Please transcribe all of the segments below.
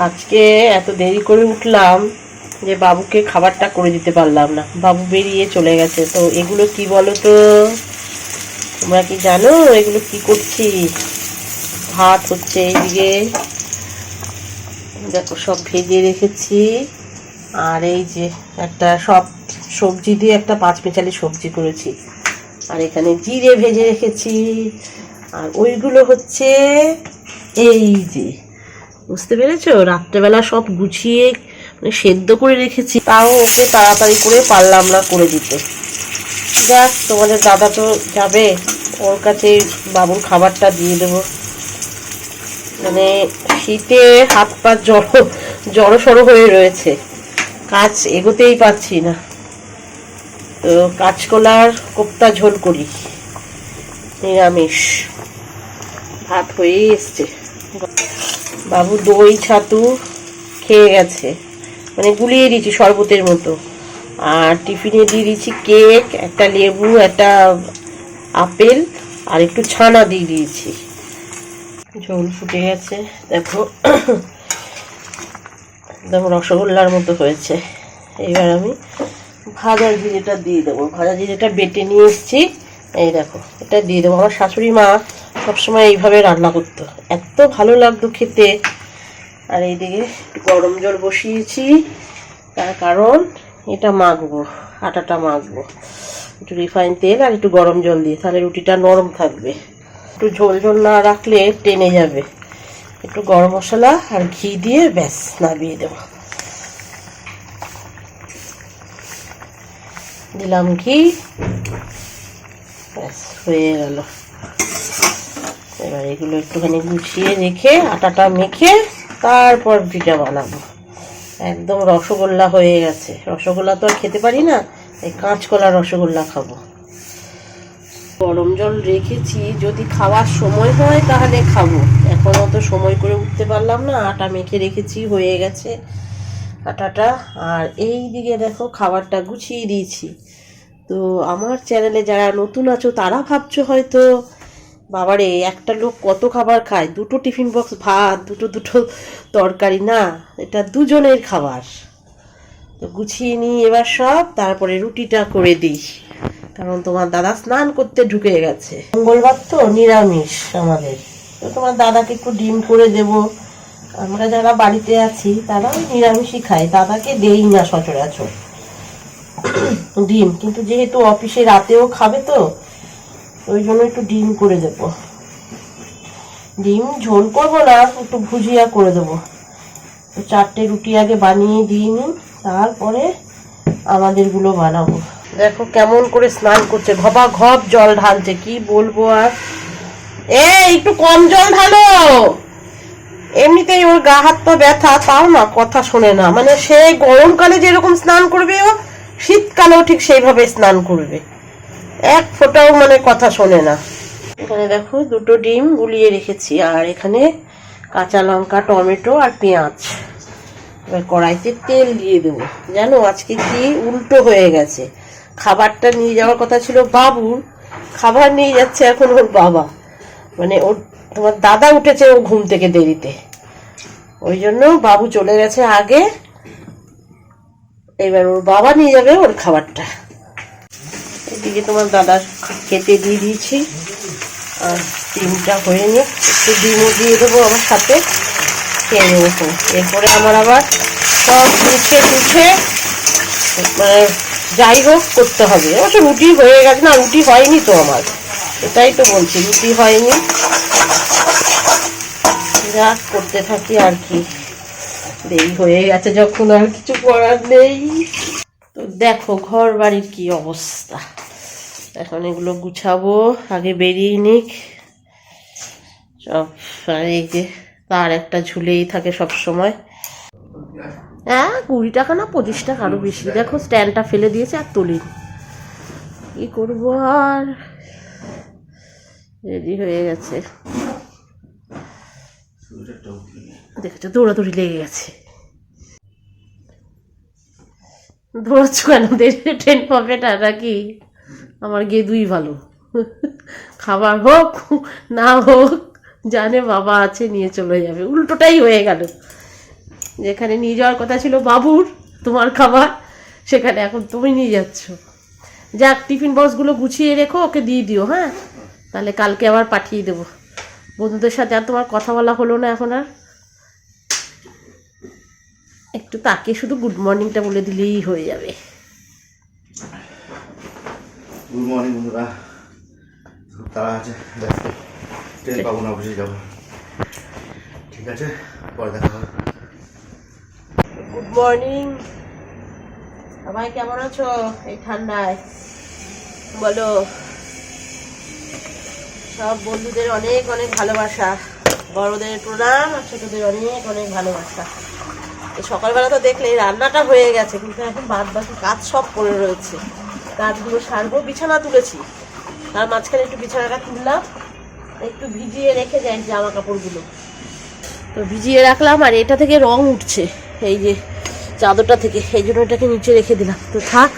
আজকে এত দেরি করে উঠলাম যে বাবুকে খাবারটা করে দিতে পারলাম না। বাবু বেরিয়ে চলে গেছে। তো এগুলো কি বলো তো তোমরা কি জানো এগুলো কি করছি? ভাত হচ্ছে এইদিকে। দেখো, সব ভেজে রেখেছি। আর এই যে একটা সব সবজি দিয়ে একটা পাঁচ মেচালি সবজি করেছি। আর এখানে জিরে ভেজে রেখেছি। আর ওইগুলো হচ্ছে এই যে বুঝতে পেরেছ? রাত্রেবেলা সব গুছিয়ে মানে সেদ্ধ করে রেখেছি। তাও ওকে তাড়াতাড়ি করে পারলাম না করে দিতে। যাক, তোমাদের দাদা তো যাবে। ওর কাছে বাবুর খাবারটা দিয়ে দেবো। মানে শীতে হাত পা জড়ো জড়ো সড়ো হয়ে রয়েছে। কাজ এগোতেই পারছি না। তো কাঁচকলার কোপ্তা ঝোল করি। নিরামিষ। ভাত হয়েই এসছে। বাবু দই, ছাতু খেয়ে গেছে। মানে গুলিয়ে দিয়েছি শরবতের মতো। আর টিফিনে দিয়ে দিয়েছি কেক, একটা লেবু, একটা আপেল, আর একটু ছানা দিয়ে দিয়েছি। ঝোল ফুটে গেছে। দেখো একদম রসগোল্লার মতো হয়েছে। এবার আমি ভাজা জিরেটা দিয়ে দেবো। ভাজা জিরেটা বেটে নিয়ে এসেছি। এই দেখো, এটা দিয়ে দেবো। আমার শাশুড়ি মা সবসময় এইভাবে রান্না করতো এত ভালো লাগতো খেতে। আর এইদিকে গরম জল বসিয়েছি। তার কারণ এটা মাখবো, আটাটা মাখবো। একটু রিফাইন তেল আর একটু গরম জল দিয়ে, তাহলে রুটিটা নরম থাকবে। একটু ঝোল ঝোল না রাখলে টেনে যাবে। একটু গরম মশলা আর ঘি দিয়ে ব্যাস, নামিয়ে দেবো। দিলাম ঘি। ব্যাস, হয়ে গেল। এবার এগুলো একটুখানি গুছিয়ে রেখে আটাটা মেখে তারপর রুটিটা বানাবো। একদম রসগোল্লা হয়ে গেছে। রসগোল্লা তো আর খেতে পারি না, এই কাঁচকলা রসগোল্লা খাব। গরম জল রেখেছি, যদি খাওয়ার সময় হয় তাহলে খাব। এখন অত সময় করে উঠতে পারলাম না, আটা মেখে রেখেছি, হয়ে গেছে আটাটা। আর এই দিকে দেখো খাবারটা গুছিয়ে দিয়েছি। তো আমার চ্যানেলে যারা নতুন আছো তারা ভাবছ হয়তো বাবারে, একটা লোক কত খাবার খায়? দুটো টিফিন বক্স, ভাত, দুটো দুটো তরকারি, না, এটা দুজনের খাবার। তো গুছিয়ে নিই এবার সব, তারপরে রুটিটা করে দিই। কারণ তোমার দাদা স্নান করতে ঢুকে গেছে। মঙ্গলবার তো, নিরামিষ আমাদের। তো তোমার দাদাকে একটু ডিম করে দেব। আমরা যারা বাড়িতে আছি, তারা নিরামিষই খাই দাদাকে দেই না সচরাচর। ডিম, কিন্তু যেহেতু অফিসে রাতেও খাবে তো ওই জন্য একটু ডিম করে দেব। ডিম ঝোল করব না, একটু ভুজিয়া করে দেবো। তো চারটে রুটি আগে বানিয়ে দিয়ে নিই তারপরে আমাদেরগুলো বানাবো। দেখো কেমন করে স্নান করছে ঘবা ঘপ জল ঢালছে, কি বলব আর? এ একটু কম জল ঢালো। এমনিতেই ওর গা হাত পা ব্যথা, তাও না, কথা শোনে না। মানে সে গরমকালে যেরকম স্নান করবে ও, শীতকালেও ঠিক সেইভাবে স্নান করবে। এক ফোঁটাও মানে কথা শোনে না। এখানে দেখো দুটো ডিম গুলিয়ে রেখেছি, আর এখানে কাঁচা লঙ্কা, টমেটো আর পেঁয়াজ। এবার কড়াইতে তেল দিয়ে দেবো। জানো, আজকে কি উল্টো হয়ে গেছে। খাবারটা নিয়ে যাওয়ার কথা ছিল বাবুর খাবার নিয়ে যাচ্ছে এখন ওর বাবা। মানে ওর, তোমার দাদা উঠেছে ও ঘুম থেকে দেরিতে। ওই জন্য বাবু চলে গেছে আগে। এবার ওর বাবা নিয়ে যাবে ওর খাবারটা। এদিকে তোমার দাদার খেতে দিয়ে দিয়েছি। আর ডিমটা হয়ে নিয়ে একটু ডিমও দিয়ে দেবো আমার সাথে। খেয়ে নেব এরপরে আমার আবার সব মুছে টুছে মানে যাই হোক করতে হবে। অবশ্য রুটি হয়ে গেছে না, রুটি হয়নি তো আমার। এটাই তো বলছি, রুটি হয়নি। যা করতে থাকি আর কি। দেরি হয়ে গেছে যখন আর কিছু করার নেই। তো দেখো ঘর বাড়ির কি অবস্থা। এখন এগুলো গুছাবো, আগে বেরিয়ে নিক। সব এই যে তার একটা ঝুলেই থাকে সব সময়। হ্যাঁ কুড়ি টাকা না পঁচিশ টাকা আরও বেশি। দেখো, স্ট্যান্ডটা ফেলে দিয়েছে আর তুলি কি করব আর? রেডি হয়ে গেছে। দেখেছ, দৌড়াদৌড়ি লেগে গেছে। দৌড়াচ্ছ কেন? ট্রেন না নাকি? আমার গিয়ে দুই ভালো। খাবার হোক, না হোক, জানে বাবা আছে, নিয়ে চলে যাবে। উল্টোটাই হয়ে গেল। যেখানে নিয়ে যাওয়ার কথা ছিল বাবুর, তোমার খাবার, সেখানে এখন তুমি নিয়ে যাচ্ছ। যাক, টিফিন বক্সগুলো গুছিয়ে রেখো, ওকে দিয়ে দিও হ্যাঁ? তাহলে কালকে আবার পাঠিয়ে দেবো। বন্ধুদের সাথে আর তোমার কথা বলা হলো না এখন আর। একটু তাকে শুধু গুড মর্নিংটা বলে দিলেই হয়ে যাবে। গুড মর্নিং বন্ধুরা। তাড়া আছে ট্রেন পাবো না যাব। ঠিক আছে পরে দেখা হবে। গুড মর্নিং সবাই কেমন আছো? এই ঠান্ডায়। বলো। সব বন্ধুদের অনেক অনেক ভালোবাসা। বড়দের প্রণাম আর ছোটদের অনেক অনেক ভালোবাসা। সকালবেলা তো দেখলে রান্নাটা হয়ে গেছে, কিন্তু এখন বাদ বাকি কাজ সব পড়ে রয়েছে। কাজগুলো সারবো, বিছানা তুলেছি। তার মাঝখানে একটু বিছানাটা তুললাম, একটু ভিজিয়ে রেখে যাই জামা কাপড়গুলো তো ভিজিয়ে রাখলাম আর এটা থেকে রং উঠছে, এই যে চাদরটা থেকে, এই জন্য এটাকে নিচে রেখে দিলাম। তো থাক,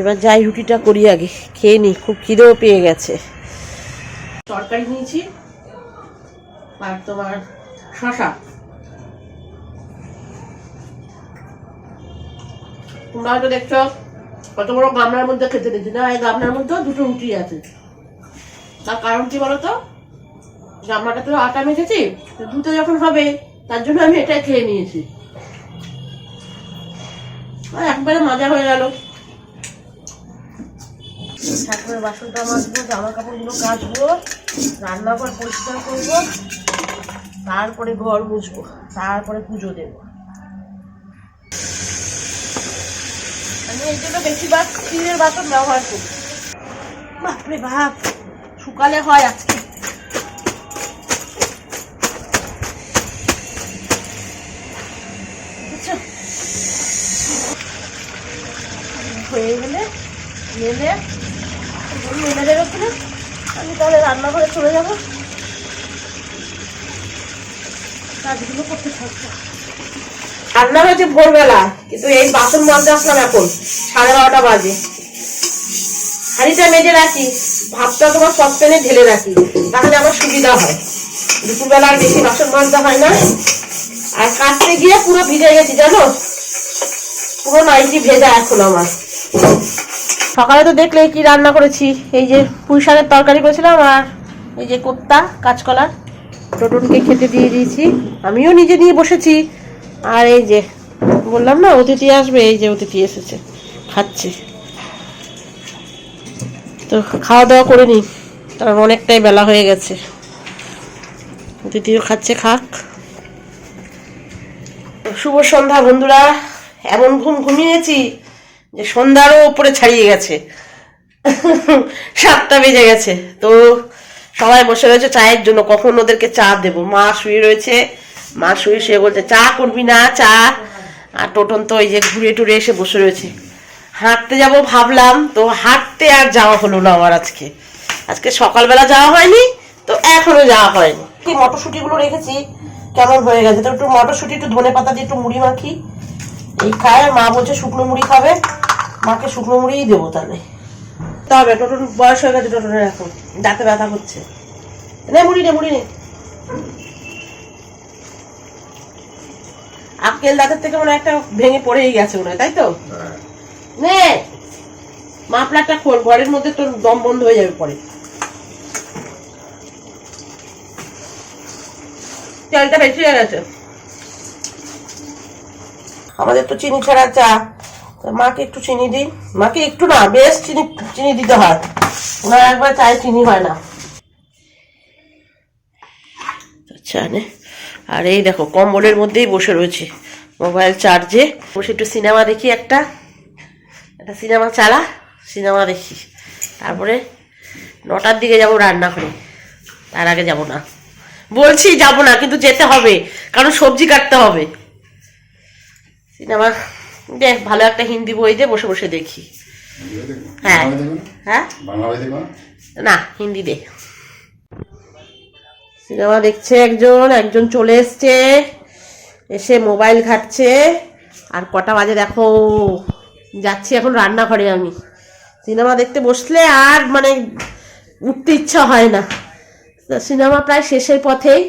এবার যাই রুটিটা করি আগে, খেয়ে নি, খুব খিদেও পেয়ে গেছে। তরকারি নিয়েছি, আর তোমার শশা তোমরা হয়তো দেখছ, কত বড় গামলার মধ্যে খেতে দিচ্ছি না, এই গামলার মধ্যেও দুটো রুটি আছে। তার কারণ কি বলতো? জামাটা তো আটা মেখেছি দুটো যখন হবে, তার জন্য আমি এটাই খেয়ে নিয়েছি। আর একবারে মজা হয়ে গেল। ঠাকুরের বাসনটা মাজবো জামা কাপড়গুলো কাচবো, রান্নাঘর পরিষ্কার করব, তারপরে ঘর মুছবো, তারপরে পুজো দেব। জন্য বেশিরভাগ ব্যবহার করি। শুকালে হয় আজকে। হয়ে গেলে, মেলে আমি তাহলে রান্নাঘরে চলে যাব। কাজগুলো করতে থাকব। রান্না হয়েছে ভোরবেলা। কিন্তু এই বাসন মাজতে আসলাম এখন। সাড়ে বারোটা বাজে। হাঁড়িটা মেজে রাখি, ভাতটা তোমার সসপ্যানে ঢেলে রাখি তাহলে আমার সুবিধা হয়। দুপুরবেলা আর বেশি বাসন মাজতে হয় না। আর কাটতে গিয়ে পুরো ভিজে গেছি, জানো? পুরো নাইটি ভেজা এখন আমার। সকালে তো দেখলে কি রান্না করেছি, এই যে পুঁই শাকের তরকারি করেছিলাম আর এই যে কোপ্তা, কাঁচকলা। টোটনকে খেতে দিয়ে দিয়েছি। আমিও নিজে নিয়ে বসেছি। আর এই যে বললাম না, অতিথি আসবে, এই যে অতিথি এসেছে, খাচ্ছি। তো খাওয়া দাওয়া করে নি, কারণ অনেকটাই বেলা হয়ে গেছে। অতিথিও খাচ্ছে, খাক। শুভ সন্ধ্যা, বন্ধুরা। এমন ঘুম ঘুমিয়েছি যে সন্ধ্যারও উপরে ছাড়িয়ে গেছে। সাতটা বেজে গেছে। তো সবাই বসে রয়েছে চায়ের জন্য, কখন ওদেরকে চা দেব? মা শুয়ে রয়েছে, মা শুয়ে শুয়ে বলছে, চা করবি না? চা আর টোটন তো ওই যে ঘুরে টুরে এসে বসে রয়েছে। হাঁটতে যাব ভাবলাম তো হাঁটতে আর যাওয়া হলো না আমার আজকে। আজকে সকালবেলা যাওয়া হয়নি তো এখনও যাওয়া হয়নি। কি মটরশুঁটিগুলো রেখেছি কেমন হয়ে গেছে? তো একটু মটরশুঁটি একটু ধনে পাতা দিয়ে একটু মুড়ি মাখি। এই খায় মা বলছে শুকনো মুড়ি খাবে মাকে শুকনো মুড়িই দেবো তাহলে। তবে টোটন বয়স হয়ে গেছে টোটনের এখন দাঁতে ব্যথা করছে। নে মুড়ি নে মুড়ি নে। আক্কেল দাঁতের থেকে মনে হয় একটা ভেঙে পড়েই গেছে মনে হয় তাই তো? নে! মাফলারটা খোল ঘরের মধ্যে তোর দম বন্ধ হয়ে যাবে পরে। চালটা বেশি হয়ে গেছে। আমাদের তো চিনি ছাড়া চা। মাকে একটু চিনি দিই। মাকে একটু না বেশ চিনি চিনি দিতে হয়। ওনার একবার চায়ে চিনি হয় না। আচ্ছা নে। আর এই দেখো কম্বলের মধ্যেই বসে রয়েছে। মোবাইল চার্জে। বসে একটু সিনেমা দেখি একটা। একটা সিনেমা চালা সিনেমা দেখি। তারপরে নটার দিকে যাব রান্নাঘরে। তার আগে যাব না। বলছি যাব না কিন্তু যেতে হবে। কারণ সবজি কাটতে হবে। সিনেমা দেখ ভালো একটা হিন্দি বই দিয়ে বসে বসে দেখি। হ্যাঁ। হ্যাঁ? না হিন্দি দে। সিনেমা দেখছে একজন একজন চলে এসছে, এসে মোবাইল ঘাটছে। আর কটা বাজে দেখো, যাচ্ছি এখন রান্নাঘরে আমি। সিনেমা দেখতে বসলে আর মানে উঠতে ইচ্ছা হয় না। সিনেমা প্রায় শেষের পথেই।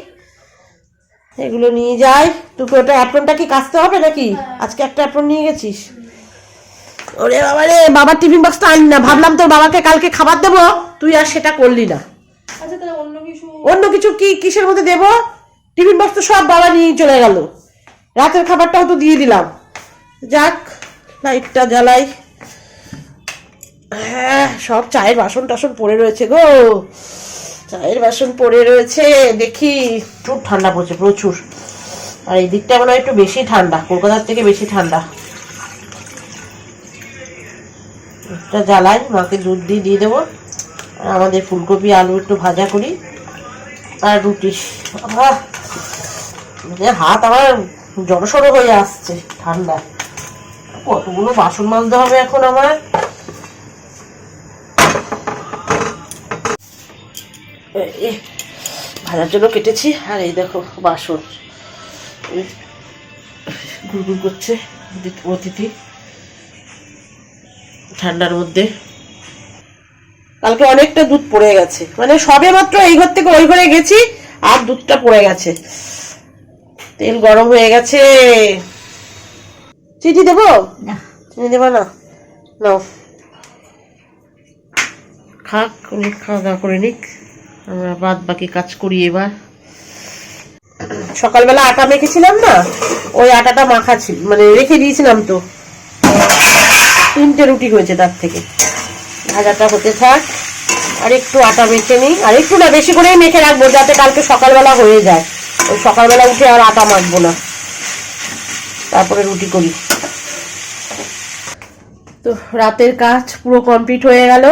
এগুলো নিয়ে যাই। তোকে ওটা অ্যাপ্রনটা কি কাচতে হবে নাকি? আজকে একটা অ্যাপ্রন নিয়ে গেছিস। ওরে বাবা রে বাবার টিফিন বক্সটা আনি না। ভাবলাম তোর বাবাকে কালকে খাবার দেবো। তুই আর সেটা করলি না। আচ্ছা অন্য কিছু কি কিসের মধ্যে দেবো? টিফিন বক্স তো সব বাবা নিয়ে চলে গেল। রাতের খাবারটাও তো দিয়ে দিলাম। যাক, লাইটটা জ্বালাই। হ্যাঁ সব চায়ের বাসন টাসন পড়ে রয়েছে গো। চায়ের বাসন পড়ে রয়েছে, দেখি। খুব ঠান্ডা পড়ছে, প্রচুর। আর এই দিকটা মনে হয় একটু বেশি ঠান্ডা, কলকাতার থেকে বেশি ঠান্ডা। জ্বালাই, মাকে দুধ দিয়ে দিয়ে দেবো। আমাদের ফুলকপি, আলু একটু ভাজা করি, আর রুটি। হাত আমার জড়সড়ো হয়ে আসছে ঠান্ডা। কতগুলো বাসন মাজতে হবে এখন আমার ভাজার জন্য কেটেছি, আর এই দেখো বাসন। গুড়গুড় করছে অতিথি ঠান্ডার মধ্যে। কালকে অনেকটা দুধ পড়ে গেছে। মানে সবে মাত্র এই ঘর থেকে ওই ঘরে গেছি আর দুধটা পড়ে গেছে। তেল গরম হয়ে গেছে। চিঠি দেবো? চিনি দেবো না? নাও। খাক উনি খাওয়া দাওয়া করে নিক। আমরা বাদ বাকি কাজ করি এবার। সকালবেলা আটা মেখেছিলাম না? ওই আটাটা মাখা ছিল মানে রেখে দিয়েছিলাম তো। তিনটে রুটি হয়েছে তার থেকে। ভাজাটা হতে থাক। আর একটু আটা মেখে নিই। আর একটু না, বেশি করেই মেখে রাখব যাতে কালকে সকালবেলা হয়ে যায়। ওই সকালবেলা উঠে আর আটা মাখবো না। তারপরে রুটি করি। তো রাতের কাজ পুরো কমপ্লিট হয়ে গেল।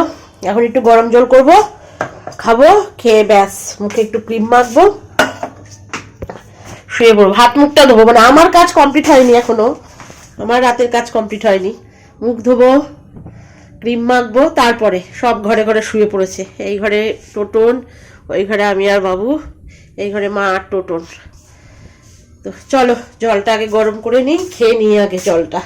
এখন একটু গরম জল করব, খাব, খেয়ে ব্যাস, মুখে একটু ক্রিম মাখবো, শুয়ে পড়ব। হাত মুখটা ধোবো। মানে আমার কাজ কমপ্লিট হয়নি এখনও। আমার রাতের কাজ কমপ্লিট হয়নি। মুখ ধোবো ক্রিম মাখবো, তারপরে সব ঘরে ঘরে শুয়ে পড়েছে। এই ঘরে টোটন, ওই ঘরে আমি আর বাবু, এই ঘরে মা আর টোটন। তো চলো, জলটা আগে গরম করে নিই, খেয়ে নিই আগে জলটা।